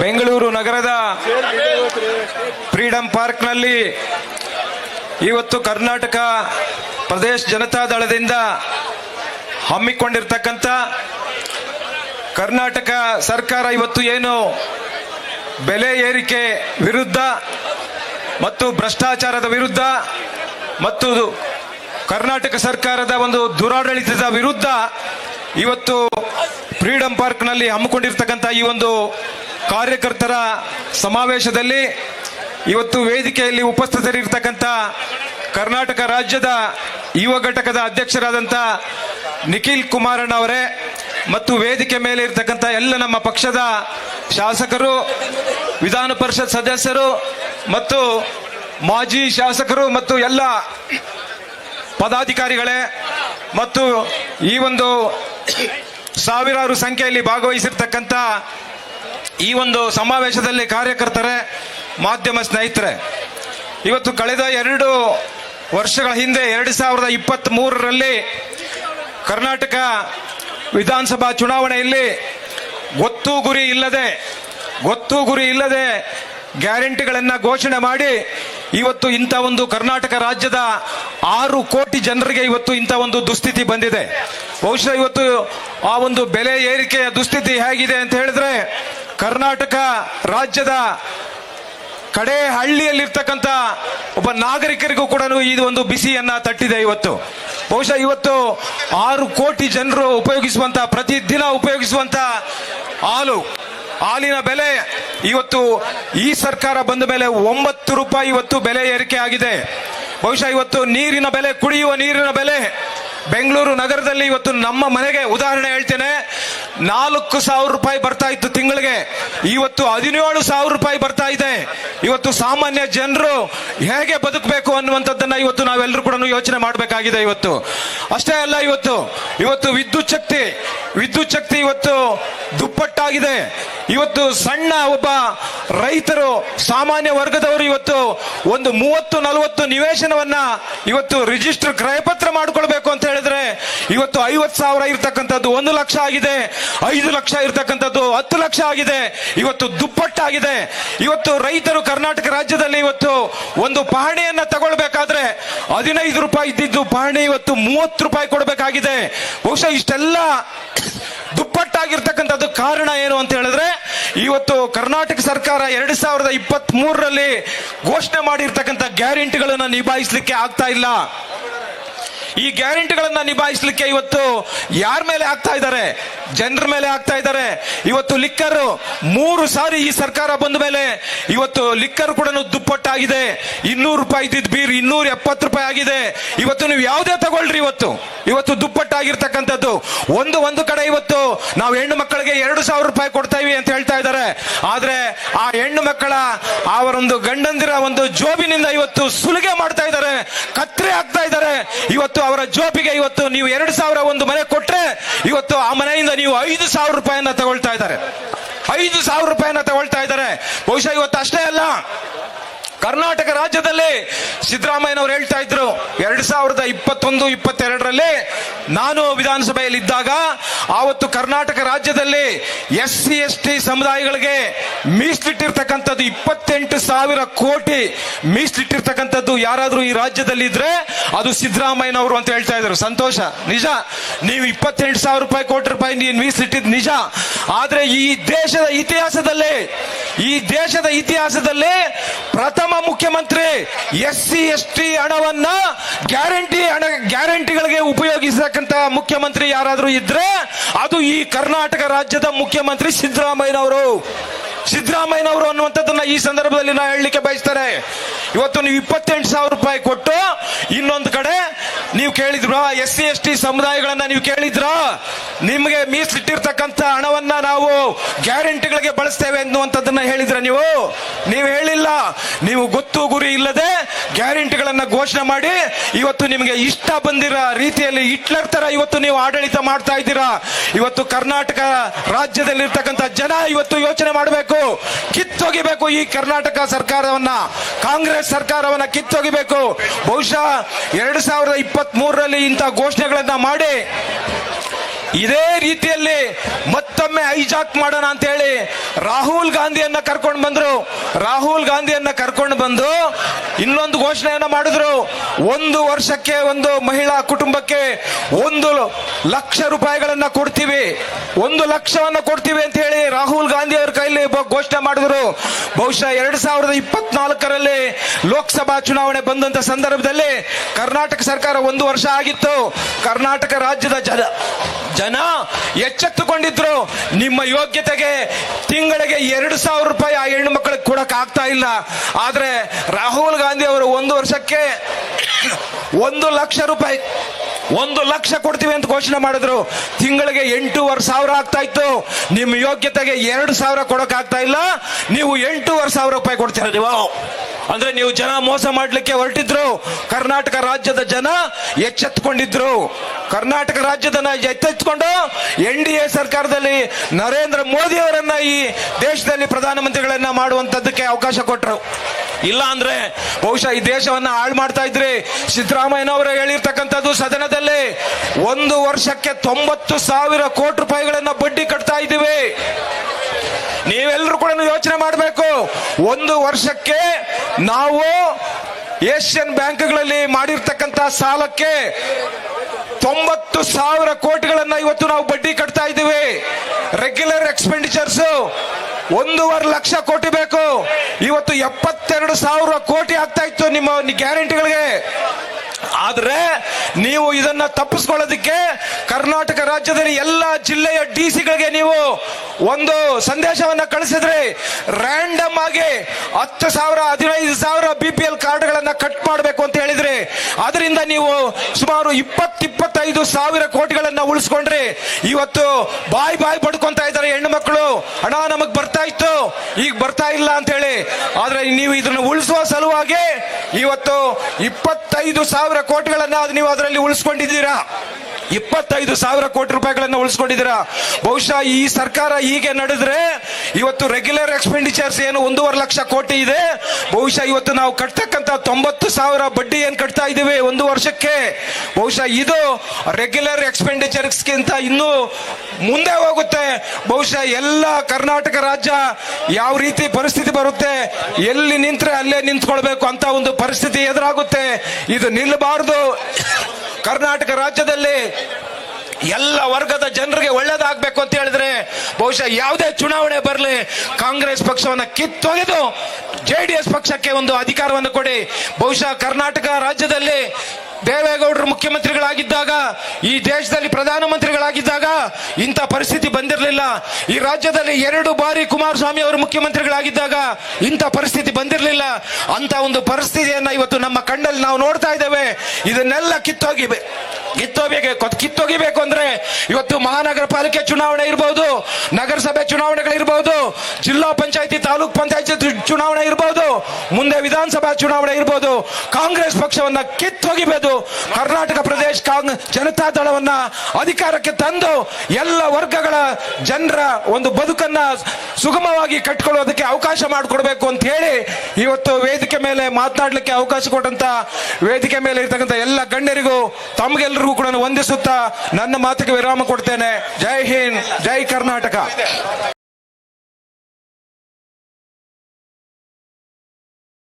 ಬೆಂಗಳೂರು ನಗರದ ಫ್ರೀಡಂ ಪಾರ್ಕ್ನಲ್ಲಿ ಇವತ್ತು ಕರ್ನಾಟಕ ಪ್ರದೇಶ ಜನತಾ ದಳದಿಂದ ಹಮ್ಮಿಕೊಂಡಿರ್ತಕ್ಕಂಥ ಕರ್ನಾಟಕ ಸರ್ಕಾರ ಇವತ್ತು ಏನು ಬೆಲೆ ಏರಿಕೆ ವಿರುದ್ಧ ಮತ್ತು ಭ್ರಷ್ಟಾಚಾರದ ವಿರುದ್ಧ ಮತ್ತು ಕರ್ನಾಟಕ ಸರ್ಕಾರದ ಒಂದು ದುರಾಡಳಿತದ ವಿರುದ್ಧ ಇವತ್ತು ಫ್ರೀಡಂ ಪಾರ್ಕ್ನಲ್ಲಿ ಹಮ್ಮಿಕೊಂಡಿರ್ತಕ್ಕಂಥ ಈ ಒಂದು ಕಾರ್ಯಕರ್ತರ ಸಮಾವೇಶದಲ್ಲಿ ಇವತ್ತು ವೇದಿಕೆಯಲ್ಲಿ ಉಪಸ್ಥಿತರಿರ್ತಕ್ಕಂಥ ಕರ್ನಾಟಕ ರಾಜ್ಯದ ಯುವ ಘಟಕದ ಅಧ್ಯಕ್ಷರಾದಂಥ ನಿಖಿಲ್ ಕುಮಾರಣ್ಣ ಅವರೇ ಮತ್ತು ವೇದಿಕೆ ಮೇಲೆ ಇರ್ತಕ್ಕಂಥ ಎಲ್ಲ ನಮ್ಮ ಪಕ್ಷದ ಶಾಸಕರು, ವಿಧಾನ ಪರಿಷತ್ ಸದಸ್ಯರು ಮತ್ತು ಮಾಜಿ ಶಾಸಕರು ಮತ್ತು ಎಲ್ಲ ಪದಾಧಿಕಾರಿಗಳೇ ಮತ್ತು ಈ ಒಂದು ಸಾವಿರಾರು ಸಂಖ್ಯೆಯಲ್ಲಿ ಭಾಗವಹಿಸಿರ್ತಕ್ಕಂಥ ಈ ಒಂದು ಸಮಾವೇಶದಲ್ಲಿ ಕಾರ್ಯಕರ್ತರೆ, ಮಾಧ್ಯಮ ಸ್ನೇಹಿತರೆ, ಇವತ್ತು ಕಳೆದ ಎರಡು ವರ್ಷಗಳ ಹಿಂದೆ ಎರಡು ಸಾವಿರದ ಇಪ್ಪತ್ತ್ ಮೂರರಲ್ಲಿ ಕರ್ನಾಟಕ ವಿಧಾನಸಭಾ ಚುನಾವಣೆಯಲ್ಲಿ ಗೊತ್ತು ಗುರಿ ಇಲ್ಲದೆ, ಗೊತ್ತು ಗುರಿ ಇಲ್ಲದೆ ಗ್ಯಾರಂಟಿಗಳನ್ನು ಘೋಷಣೆ ಮಾಡಿ ಇವತ್ತು ಇಂಥ ಒಂದು ಕರ್ನಾಟಕ ರಾಜ್ಯದ ಆರು ಕೋಟಿ ಜನರಿಗೆ ಇವತ್ತು ಇಂಥ ಒಂದು ದುಸ್ಥಿತಿ ಬಂದಿದೆ. ಬಹುಶಃ ಇವತ್ತು ಆ ಒಂದು ಬೆಲೆ ಏರಿಕೆಯ ದುಸ್ಥಿತಿ ಹೇಗಿದೆ ಅಂತ ಹೇಳಿದ್ರೆ ಕರ್ನಾಟಕ ರಾಜ್ಯದ ಕಡೆ ಹಳ್ಳಿಯಲ್ಲಿರ್ತಕ್ಕಂಥ ಒಬ್ಬ ನಾಗರಿಕರಿಗೂ ಕೂಡ ಇದು ಒಂದು ಬಿಸಿಯನ್ನ ತಟ್ಟಿದೆ ಇವತ್ತು. ಬಹುಶಃ ಇವತ್ತು ಆರು ಕೋಟಿ ಜನರು ಉಪಯೋಗಿಸುವಂತ, ಪ್ರತಿದಿನ ಉಪಯೋಗಿಸುವಂತ ಹಾಲು, ಹಾಲಿನ ಬೆಲೆ ಇವತ್ತು ಈ ಸರ್ಕಾರ ಬಂದ ಮೇಲೆ ಒಂಬತ್ತು ರೂಪಾಯಿ ಇವತ್ತು ಬೆಲೆ ಏರಿಕೆ ಆಗಿದೆ. ಬಹುಶಃ ಇವತ್ತು ನೀರಿನ ಬೆಲೆ, ಕುಡಿಯುವ ನೀರಿನ ಬೆಲೆ. ಬೆಂಗಳೂರು ನಗರದಲ್ಲಿ ಇವತ್ತು ನಮ್ಮ ಮನೆಗೆ ಉದಾಹರಣೆ ಹೇಳ್ತೇನೆ ನಾಲ್ಕು ಸಾವಿರ ರೂಪಾಯಿ ಬರ್ತಾ ಇತ್ತು ತಿಂಗಳಿಗೆ. ಇವತ್ತು ಹದಿನೇಳು ಸಾವಿರ ರೂಪಾಯಿ ಬರ್ತಾ ಇದೆ. ಇವತ್ತು ಸಾಮಾನ್ಯ ಜನರು ಹೇಗೆ ಬದುಕಬೇಕು ಅನ್ನುವಂಥದ್ದನ್ನ ಇವತ್ತು ನಾವೆಲ್ಲರೂ ಕೂಡ ಯೋಚನೆ ಮಾಡಬೇಕಾಗಿದೆ ಇವತ್ತು. ಅಷ್ಟೇ ಅಲ್ಲ ಇವತ್ತು ಇವತ್ತು ವಿದ್ಯುತ್ ಶಕ್ತಿ ವಿದ್ಯುತ್ ಶಕ್ತಿ ಇವತ್ತು ದುಪ್ಪಟ್ಟಾಗಿದೆ. ಇವತ್ತು ಸಣ್ಣ ಒಬ್ಬ ರೈತರು, ಸಾಮಾನ್ಯ ವರ್ಗದವರು ಇವತ್ತು ಒಂದು ಮೂವತ್ತು, ನಲವತ್ತು ನಿವೇಶನವನ್ನ ಇವತ್ತು ರಿಜಿಸ್ಟರ್ ಕ್ರಯಪತ್ರ ಮಾಡಿಕೊಳ್ಬೇಕು ಅಂತ ಹೇಳಿದ್ರೆ, ಇವತ್ತು ಐವತ್ತು ಸಾವಿರ ಇರತಕ್ಕಂಥದ್ದು ಒಂದು ಲಕ್ಷ ಆಗಿದೆ. ಐದು ಲಕ್ಷ ಇರತಕ್ಕಂಥದ್ದು ಹತ್ತು ಲಕ್ಷ ಆಗಿದೆ. ಇವತ್ತು ದುಪ್ಪಟ್ಟಾಗಿದೆ. ಇವತ್ತು ರೈತರು ಕರ್ನಾಟಕ ರಾಜ್ಯದಲ್ಲಿ ಇವತ್ತು ಒಂದು ಪಹಣಿಯನ್ನ ತಗೊಳ್ಬೇಕಾದ್ರೆ ಹದಿನೈದು ರೂಪಾಯಿ ಇದ್ದಿದ್ದು ಪಹಣಿ ಇವತ್ತು ಮೂವತ್ತು ರೂಪಾಯಿ ಕೊಡಬೇಕಾಗಿದೆ. ಬಹುಶಃ ಇಷ್ಟೆಲ್ಲ ದುಪ್ಪಟ್ಟಾಗಿರ್ತಕ್ಕಂಥದ್ದು ಕಾರಣ ಏನು ಅಂತ ಹೇಳಿದ್ರೆ, ಇವತ್ತು ಕರ್ನಾಟಕ ಸರ್ಕಾರ ಎರಡು ಸಾವಿರದ ಇಪ್ಪತ್ತ್ ಮೂರರಲ್ಲಿ ಘೋಷಣೆ ಮಾಡಿರ್ತಕ್ಕಂಥ ಗ್ಯಾರಂಟಿಗಳನ್ನ ನಿಭಾಯಿಸಲಿಕ್ಕೆ ಆಗ್ತಾ ಇಲ್ಲ. ಈ ಗ್ಯಾರಂಟಿಗಳನ್ನ ನಿಭಾಯಿಸಲಿಕ್ಕೆ ಇವತ್ತು ಯಾರ ಮೇಲೆ ಆಗ್ತಾ ಇದ್ದಾರೆ? ಜನರ ಮೇಲೆ ಆಗ್ತಾ ಇದ್ದಾರೆ. ಇವತ್ತು ಲಿಕ್ಕರ್ ಮೂರು ಸಾರಿ ಈ ಸರ್ಕಾರ ಬಂದ ಮೇಲೆ ಇವತ್ತು ಲಿಕ್ಕರ್ ಕೂಡ ದುಪ್ಪಟ್ಟಾಗಿದೆ. ಇನ್ನೂರು ರೂಪಾಯಿ ಇದ್ದಿದ್ದು ಬೀರ್ ಇನ್ನೂರ ಎಪ್ಪತ್ತು ರೂಪಾಯಿ ಆಗಿದೆ. ಇವತ್ತು ನೀವು ಯಾವುದೇ ತಗೊಳ್ರಿ ಇವತ್ತು. ಇವತ್ತು ದುಪ್ಪಟ್ಟಾಗಿರ್ತಕ್ಕಂಥದ್ದು. ಒಂದು ಒಂದು ಕಡೆ ಇವತ್ತು ನಾವು ಹೆಣ್ಣು ಮಕ್ಕಳಿಗೆ ಎರಡು ಸಾವಿರ ರೂಪಾಯಿ ಕೊಡ್ತಾ ಅಂತ ಹೇಳ್ತಾ ಇದ್ದಾರೆ. ಆದ್ರೆ ಆ ಹೆಣ್ಣು ಮಕ್ಕಳ ಅವರೊಂದು ಗಂಡಂದಿರ ಒಂದು ಜೋಬಿನಿಂದ ಇವತ್ತು ಸುಲಿಗೆ ಮಾಡ್ತಾ ಇದ್ದಾರೆ. ಕತ್ರೆ ಆಗ್ತಾ ಇದ್ದಾರೆ. ಇವತ್ತು ಅವರ ಜೋಪಿಗೆ ಇವತ್ತು ನೀವು ಎರಡು ಸಾವಿರ ಒಂದು ಮನೆ ಕೊಟ್ರೆ ಇವತ್ತು ಆ ಮನೆಯಿಂದ ನೀವು ಐದು ಸಾವಿರ ರೂಪಾಯಿಯನ್ನ ತಗೊಳ್ತಾ ಇದ್ದಾರೆ. ಐದು ಸಾವಿರ ರೂಪಾಯಿಯನ್ನ ತಗೊಳ್ತಾ ಇದ್ದಾರೆ. ಬಹುಶಃ ಇವತ್ತು ಅಷ್ಟೇ ಅಲ್ಲ. ಕರ್ನಾಟಕ ರಾಜ್ಯದಲ್ಲಿ ಸಿದ್ದರಾಮಯ್ಯನವರು ಹೇಳ್ತಾ ಇದ್ರು, ಎರಡ್ ಸಾವಿರದ ಇಪ್ಪತ್ತೊಂದು, ಇಪ್ಪತ್ತೆರಡರಲ್ಲಿ ನಾನು ವಿಧಾನಸಭೆಯಲ್ಲಿ ಇದ್ದಾಗ ಆವತ್ತು ಕರ್ನಾಟಕ ರಾಜ್ಯದಲ್ಲಿ ಎಸ್ ಸಿ ಎಸ್ ಟಿ ಸಮುದಾಯಗಳಿಗೆ ಮೀಸಲಿಟ್ಟಿರ್ತಕ್ಕಂಥದ್ದು ಇಪ್ಪತ್ತೆಂಟು ಸಾವಿರ ಕೋಟಿ ಮೀಸಲಿಟ್ಟಿರ್ತಕ್ಕಂಥದ್ದು ಯಾರಾದರೂ ಈ ರಾಜ್ಯದಲ್ಲಿ ಇದ್ರೆ ಅದು ಸಿದ್ದರಾಮಯ್ಯನವರು ಅಂತ ಹೇಳ್ತಾ ಇದ್ರು. ಸಂತೋಷ, ನಿಜ. ನೀವು ಇಪ್ಪತ್ತೆಂಟು ಸಾವಿರ ರೂಪಾಯಿ, ಕೋಟಿ ರೂಪಾಯಿ ನೀವು ಮೀಸಲಿಟ್ಟಿದ್ ನಿಜ. ಆದ್ರೆ ಈ ದೇಶದ ಇತಿಹಾಸದಲ್ಲಿ, ಈ ದೇಶದ ಇತಿಹಾಸದಲ್ಲಿ ಪ್ರಥಮ ಮುಖ್ಯಮಂತ್ರಿ ಎಸ್ ಸಿ ಎಸ್ ಟಿ ಹಣವನ್ನ ಗ್ಯಾರಂಟಿ ಹಣ ಗ್ಯಾರಂಟಿಗಳಿಗೆ ಉಪಯೋಗಿಸತಕ್ಕಂತ ಮುಖ್ಯಮಂತ್ರಿ ಯಾರಾದ್ರೂ ಇದ್ರೆ ಅದು ಈ ಕರ್ನಾಟಕ ರಾಜ್ಯದ ಮುಖ್ಯಮಂತ್ರಿ ಸಿದ್ದರಾಮಯ್ಯನವರು. ಸಿದ್ದರಾಮಯ್ಯನವರು ಅನ್ನುವಂಥದ್ದನ್ನ ಈ ಸಂದರ್ಭದಲ್ಲಿ ನಾ ಹೇಳಲಿಕ್ಕೆ ಬಯಸ್ತಾರೆ ಇವತ್ತು ನೀವು ಇಪ್ಪತ್ತೆಂಟು ಸಾವಿರ ರೂಪಾಯಿ ಕೊಟ್ಟು ಇನ್ನೊಂದು ಕಡೆ ನೀವು ಕೇಳಿದ್ರ? ಎಸ್ ಸಿ, ಎಸ್ ಟಿ ಸಮುದಾಯಗಳನ್ನ ನೀವು ಕೇಳಿದ್ರ? ನಿಮಗೆ ಮೀಸಲಿಟ್ಟಿರ್ತಕ್ಕಂಥ ಹಣವನ್ನ ನಾವು ಗ್ಯಾರಂಟಿಗಳಿಗೆ ಬಳಸ್ತೇವೆ ಅನ್ನುವಂಥದ್ದನ್ನ ಹೇಳಿದ್ರ ನೀವು? ನೀವು ಹೇಳಿಲ್ಲ. ನೀವು ಗೊತ್ತು ಗುರಿ ಇಲ್ಲದೆ ಗ್ಯಾರಂಟಿಗಳನ್ನ ಘೋಷಣೆ ಮಾಡಿ ಇವತ್ತು ನಿಮಗೆ ಇಷ್ಟ ಬಂದಿರ ರೀತಿಯಲ್ಲಿ ಹಿಟ್ಲರ್ ತರ ಇವತ್ತು ನೀವು ಆಡಳಿತ ಮಾಡ್ತಾ ಇದ್ದೀರಾ? ಇವತ್ತು ಕರ್ನಾಟಕ ರಾಜ್ಯದಲ್ಲಿರ್ತಕ್ಕಂಥ ಜನ ಇವತ್ತು ಯೋಚನೆ ಮಾಡಬೇಕು. ಕಿತ್ತೊಗಿಬೇಕು ಈ ಕರ್ನಾಟಕ ಸರ್ಕಾರವನ್ನ. ಕಾಂಗ್ರೆಸ್ ಸರ್ಕಾರವನ್ನ ಕಿತ್ತೊಗಿಬೇಕು. ಬಹುಶಃ ಎರಡ್ ಸಾವಿರದ ಇಪ್ಪತ್ತ್ ಮೂರರಲ್ಲಿ ಇಂಥ ಘೋಷಣೆಗಳನ್ನ ಮಾಡಿ. ಇದೇ ರೀತಿಯಲ್ಲಿ ಹೈಜಾಕ್ ಮಾಡೋಣ ಅಂತ ಹೇಳಿ ರಾಹುಲ್ ಗಾಂಧಿಯನ್ನ ಕರ್ಕೊಂಡು ಬಂದ್ರು. ರಾಹುಲ್ ಗಾಂಧಿಯನ್ನ ಕರ್ಕೊಂಡು ಬಂದು ಇನ್ನೊಂದು ಘೋಷಣೆಯನ್ನ ಮಾಡಿದ್ರು. ಒಂದು ವರ್ಷಕ್ಕೆ ಒಂದು ಮಹಿಳಾ ಕುಟುಂಬಕ್ಕೆ ಒಂದು ಲಕ್ಷ ರೂಪಾಯಿಗಳನ್ನ ಕೊಡ್ತೀವಿ. ಒಂದು ಲಕ್ಷವನ್ನ ಕೊಡ್ತೀವಿ ಅಂತ ಹೇಳಿ ರಾಹುಲ್ ಘೋಷಣೆ ಮಾಡಿದ್ರು. ಬಹುಶಃ ಎರಡ್ ಸಾವಿರದ ಇಪ್ಪತ್ನಾಲ್ಕರಲ್ಲಿ ಲೋಕಸಭಾ ಚುನಾವಣೆ ಬಂದಂತ ಸಂದರ್ಭದಲ್ಲಿ ಕರ್ನಾಟಕ ಸರ್ಕಾರ ಒಂದು ವರ್ಷ ಆಗಿತ್ತು. ಕರ್ನಾಟಕ ರಾಜ್ಯದ ಜನ ಜನ ಎಚ್ಚೆತ್ತುಕೊಂಡಿದ್ರು. ನಿಮ್ಮ ಯೋಗ್ಯತೆಗೆ ತಿಂಗಳಿಗೆ ಎರಡು ಸಾವಿರ ರೂಪಾಯಿ ಆ ಹೆಣ್ಣು ಮಕ್ಕಳಿಗೆ ಕೊಡಕ್ ಆಗ್ತಾ ಇಲ್ಲ. ಆದ್ರೆ ರಾಹುಲ್ ಗಾಂಧಿ ಅವರು ಒಂದು ವರ್ಷಕ್ಕೆ ಒಂದು ಲಕ್ಷ ರೂಪಾಯಿ ಒಂದು ಲಕ್ಷ ಕೊಡ್ತೀವಿ ಅಂತ ಘೋಷಣೆ ಮಾಡಿದ್ರು. ತಿಂಗಳಿಗೆ ಎಂಟೂವರೆ ಸಾವಿರ ಆಗ್ತಾ ಇತ್ತು. ನಿಮ್ಮ ಯೋಗ್ಯತೆಗೆ ಎರಡು ಸಾವಿರ ಕೊಡೋಕ್ಕಾಗ್ತಾ ಇಲ್ಲ. ನೀವು ಎಂಟೂವರೆ ಸಾವಿರ ರೂಪಾಯಿ ಕೊಡ್ತೀರ ನೀವು? ಅಂದ್ರೆ ನೀವು ಜನ ಮೋಸ ಮಾಡ್ಲಿಕ್ಕೆ ಹೊರಟಿದ್ರು, ಕರ್ನಾಟಕ ರಾಜ್ಯದ ಜನ ಎಚ್ಚೆತ್ತುಕೊಂಡಿದ್ರು ಕರ್ನಾಟಕ ರಾಜ್ಯದ ಎಚ್ಚೆತ್ತುಕೊಂಡು ಎನ್ ಡಿ ಎ ಸರ್ಕಾರದಲ್ಲಿ ನರೇಂದ್ರ ಮೋದಿ ಅವರನ್ನ ಈ ದೇಶದಲ್ಲಿ ಪ್ರಧಾನಮಂತ್ರಿಗಳನ್ನ ಮಾಡುವಂತದ್ದಕ್ಕೆ ಅವಕಾಶ ಕೊಟ್ಟರು ಇಲ್ಲ ಅಂದ್ರೆ ಬಹುಶಃ ಈ ದೇಶವನ್ನ ಹಾಳು ಮಾಡ್ತಾ ಇದ್ರಿ. ಸಿದ್ದರಾಮಯ್ಯನವರು ಹೇಳಿರ್ತಕ್ಕಂಥದ್ದು ಸದನದಲ್ಲಿ ಒಂದು ವರ್ಷಕ್ಕೆ ತೊಂಬತ್ತು ಸಾವಿರ ಕೋಟಿ ರೂಪಾಯಿಗಳನ್ನ ಬಡ್ಡಿ ಕಟ್ತಾ ಇದ್ದೀವಿ. ನೀವೆಲ್ಲರೂ ಕೂಡ ಯೋಚನೆ ಮಾಡಬೇಕು. ಒಂದು ವರ್ಷಕ್ಕೆ ನಾವು ಏಷ್ಯನ್ ಬ್ಯಾಂಕ್ಗಳಲ್ಲಿ ಮಾಡಿರ್ತಕ್ಕಂಥ ಸಾಲಕ್ಕೆ ತೊಂಬತ್ತು ಸಾವಿರ ಕೋಟಿಗಳನ್ನ ಇವತ್ತು ನಾವು ಬಡ್ಡಿ ಕಟ್ತಾ ಇದ್ದೀವಿ. ರೆಗ್ಯುಲರ್ ಎಕ್ಸ್ಪೆಂಡಿಚರ್ಸ್ ಒಂದೂವರೆ ಲಕ್ಷ ಕೋಟಿ ಬೇಕು. ಇವತ್ತು ಎಪ್ಪತ್ತೆರಡು ಸಾವಿರ ಕೋಟಿ ಆಗ್ತಾ ಇತ್ತು ನಿಮ್ಮ ಗ್ಯಾರಂಟಿಗಳಿಗೆ. ಆದ್ರೆ ನೀವು ಇದನ್ನ ತಪ್ಪಿಸ್ಕೊಳ್ಳೋದಕ್ಕೆ ಕರ್ನಾಟಕ ರಾಜ್ಯದಲ್ಲಿ ಎಲ್ಲ ಜಿಲ್ಲೆಯ ಡಿ ಸಿಗಳಿಗೆ ನೀವು ಒಂದು ಸಂದೇಶವನ್ನ ಕಳಿಸಿದ್ರೆ ರ್ಯಾಂಡಮ್ ಆಗಿ ಹತ್ತು ಸಾವಿರ, ಹದಿನೈದು ಸಾವಿರ ಬಿ ಪಿ ಎಲ್ ಕಾರ್ಡ್ಗಳನ್ನ ಕಟ್ ಮಾಡಬೇಕು ಅಂತ ಹೇಳಿದ್ರೆ ಅದರಿಂದ ನೀವು ಸುಮಾರು ಇಪ್ಪತ್ತಿಪ್ಪತ್ತೈದು ಸಾವಿರ ಕೋಟಿಗಳನ್ನ ಉಳಿಸ್ಕೊಂಡ್ರೆ ಇವತ್ತು ಬಾಯ್ ಬಾಯ್ ಪಡ್ಕೊಂತ ಇದ್ದಾರೆ ಹೆಣ್ಣು ಮಕ್ಕಳು ಹಣ ನಮಗ್ ಬರ್ತಾ ಇತ್ತು. ಈಗ ಬರ್ತಾ ಇಲ್ಲ ಅಂತ ಹೇಳಿ. ಆದ್ರೆ ನೀವು ಇದನ್ನ ಉಳಿಸುವ ಸಲುವಾಗಿ ಇವತ್ತು ಇಪ್ಪತ್ತೈದು ಸಾವಿರ ಕೋಟಿಗಳನ್ನ ನೀವು ಅದರಲ್ಲಿ ಉಳಿಸ್ಕೊಂಡಿದ್ದೀರಾ? ಇಪ್ಪತ್ತೈದು ಸಾವಿರ ಕೋಟಿ ರೂಪಾಯಿಗಳನ್ನು ಉಳಿಸ್ಕೊಂಡಿದ್ದೀರಾ? ಬಹುಶಃ ಈ ಸರ್ಕಾರ ಹೀಗೆ ನಡೆದ್ರೆ ಇವತ್ತು ರೆಗ್ಯುಲರ್ ಎಕ್ಸ್ಪೆಂಡಿಚರ್ಸ್ ಏನು ಒಂದೂವರೆ ಲಕ್ಷ ಕೋಟಿ ಇದೆ. ಬಹುಶಃ ಇವತ್ತು ನಾವು ಕಟ್ತಕ್ಕಂತ ತೊಂಬತ್ತು ಸಾವಿರ ಬಡ್ಡಿ ಏನು ಕಟ್ತಾ ಇದ್ದೀವಿ ಒಂದು ವರ್ಷಕ್ಕೆ? ಬಹುಶಃ ಇದು ರೆಗ್ಯುಲರ್ ಎಕ್ಸ್ಪೆಂಡಿಚರ್ಸ್ಗಿಂತ ಇನ್ನೂ ಮುಂದೆ ಹೋಗುತ್ತೆ. ಬಹುಶಃ ಎಲ್ಲ ಕರ್ನಾಟಕ ರಾಜ್ಯ ಯಾವ ರೀತಿ ಪರಿಸ್ಥಿತಿ ಬರುತ್ತೆ, ಎಲ್ಲಿ ನಿಂತರೆ ಅಲ್ಲೇ ನಿಂತ್ಕೊಳ್ಬೇಕು ಅಂತ ಒಂದು ಪರಿಸ್ಥಿತಿ ಎದುರಾಗುತ್ತೆ. ಇದು ನಿಲ್ಲಬಾರದು. ಕರ್ನಾಟಕ ರಾಜ್ಯದಲ್ಲಿ ಎಲ್ಲ ವರ್ಗದ ಜನರಿಗೆ ಒಳ್ಳೇದಾಗಬೇಕು ಅಂತ ಹೇಳಿದ್ರೆ ಬಹುಶಃ ಯಾವುದೇ ಚುನಾವಣೆ ಬರಲಿ, ಕಾಂಗ್ರೆಸ್ ಪಕ್ಷವನ್ನು ಕಿತ್ತೊಗೆದು, ಜೆ ಡಿ ಎಸ್ ಪಕ್ಷಕ್ಕೆ ಒಂದು ಅಧಿಕಾರವನ್ನು ಕೊಡಿ. ಬಹುಶಃ ಕರ್ನಾಟಕ ರಾಜ್ಯದಲ್ಲಿ ದೇವೇಗೌಡರು ಮುಖ್ಯಮಂತ್ರಿಗಳಾಗಿದ್ದಾಗ, ಈ ದೇಶದಲ್ಲಿ ಪ್ರಧಾನಮಂತ್ರಿಗಳಾಗಿದ್ದಾಗ ಇಂಥ ಪರಿಸ್ಥಿತಿ ಬಂದಿರಲಿಲ್ಲ. ಈ ರಾಜ್ಯದಲ್ಲಿ ಎರಡು ಬಾರಿ ಕುಮಾರಸ್ವಾಮಿ ಅವರು ಮುಖ್ಯಮಂತ್ರಿಗಳಾಗಿದ್ದಾಗ ಇಂಥ ಪರಿಸ್ಥಿತಿ ಬಂದಿರಲಿಲ್ಲ. ಅಂತ ಒಂದು ಪರಿಸ್ಥಿತಿಯನ್ನ ಇವತ್ತು ನಮ್ಮ ಕಣ್ಣಲ್ಲಿ ನಾವು ನೋಡ್ತಾ ಇದ್ದೇವೆ. ಇದನ್ನೆಲ್ಲ ಕಿತ್ತೋಗಿ ಕಿತ್ತೋಬೇಕು ಕಿತ್ತೋಗಿಬೇಕು ಅಂದ್ರೆ ಇವತ್ತು ಮಹಾನಗರ ಪಾಲಿಕೆ ಚುನಾವಣೆ ಇರಬಹುದು ನಗರಸಭೆ ಚುನಾವಣೆಗಳಿರ್ಬಹುದು ಜಿಲ್ಲಾ ಪಂಚಾಯತಿ, ತಾಲೂಕ್ ಪಂಚಾಯತಿ ಚುನಾವಣೆ ಇರಬಹುದು ಮುಂದೆ ವಿಧಾನಸಭಾ ಚುನಾವಣೆ ಇರಬಹುದು ಕಾಂಗ್ರೆಸ್ ಪಕ್ಷವನ್ನ ಕಿತ್ತೋಗಿಬೇಕು ಕರ್ನಾಟಕ ಪ್ರದೇಶ ಜನತಾ ದಳವನ್ನ ಅಧಿಕಾರಕ್ಕೆ ತಂದು ಎಲ್ಲ ವರ್ಗಗಳ ಜನರ ಒಂದು ಬದುಕನ್ನ ಸುಗಮವಾಗಿ ಕಟ್ಕೊಳ್ಳೋದಕ್ಕೆ ಅವಕಾಶ ಮಾಡಿಕೊಡ್ಬೇಕು ಅಂತ ಹೇಳಿ ಇವತ್ತು ವೇದಿಕೆ ಮೇಲೆ ಮಾತನಾಡಲಿಕ್ಕೆ ಅವಕಾಶ ಕೊಟ್ಟಂತ ವೇದಿಕೆ ಮೇಲೆ ಇರ್ತಕ್ಕಂಥ ಎಲ್ಲ ಗಣ್ಯರಿಗೂ ತಮಗೆಲ್ಲರಿಗೂ ಕೂಡ ವಂದಿಸುತ್ತಾ ನನ್ನ ಮಾತಿಗೆ ವಿರಾಮ ಕೊಡ್ತೇನೆ. ಜೈ ಹಿಂದ್, ಜೈ ಕರ್ನಾಟಕ.